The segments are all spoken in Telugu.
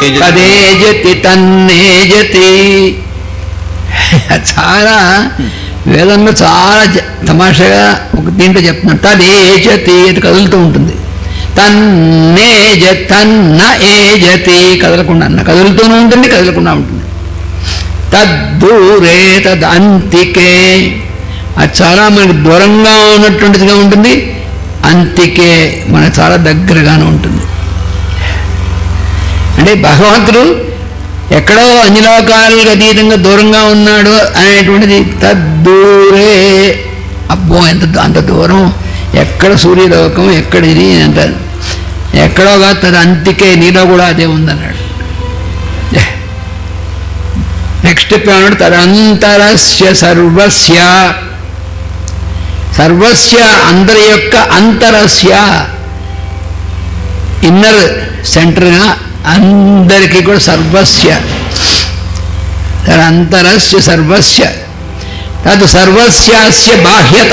తదేజతి తన్నేజతి చాలా వేదంలో చాలా తమాషగా ఒక దీంట్లో చెప్తున్నాను తదేజతి అది కదులుతూ ఉంటుంది. తన్నేజ తన్న ఏజతి కదలకుండా అన్న కదులుతూనే ఉంటుంది కదలకుండా ఉంటుంది. తద్దూరే తద్ అంతికే అది చాలా మనకు దూరంగా ఉన్నటువంటిదిగా ఉంటుంది. అంతికే మన చాలా దగ్గరగానే ఉంటుంది. అంటే భగవంతుడు ఎక్కడో అన్ని అతీతంగా దూరంగా ఉన్నాడు అనేటువంటిది తద్దూరే. అబ్బో ఎంత అంత దూరం. ఎక్కడ సూర్యలోకం ఎక్కడ ఇది అంత ఎక్కడోగా తది అంతికే నీలో కూడా అదే ఉందన్నాడు. నెక్స్ట్ చెప్పాడు తదంతరస్య సర్వస్య. సర్వస్య అందరి యొక్క అంతరస్య. ఇన్నర్ సెంటర్గా అందరికీ కూడా సర్వస్య. అంతరస్య సర్వస్య. కాదు సర్వస్యాస్య బాహ్యత.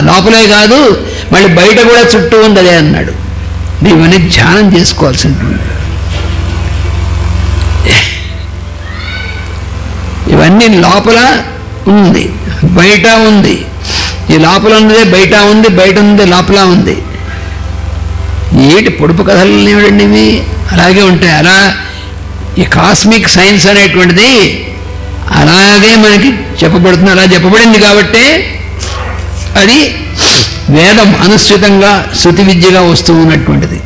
లోపలే కాదు మళ్ళీ బయట కూడా చుట్టూ ఉందదే అన్నాడు. ఇవన్నీ ధ్యానం చేసుకోవాల్సి ఉంటుంది ఇవన్నీ లోపల ఉంది బయట ఉంది. ఈ లోపల ఉన్నదే బయట ఉంది బయట ఉంది లోపల ఉంది. ఏటి పొడుపు కథలు ఏమిటండి ఇవి? అలాగే ఉంటాయి. అలా ఈ కాస్మిక్ సైన్స్ అనేటువంటిది అలాగే మనకి చెప్పబడుతుంది. అలా చెప్పబడింది కాబట్టే అది వేదం అనుసృతంగా శృతి విద్యగా వస్తూ ఉన్నటువంటిది.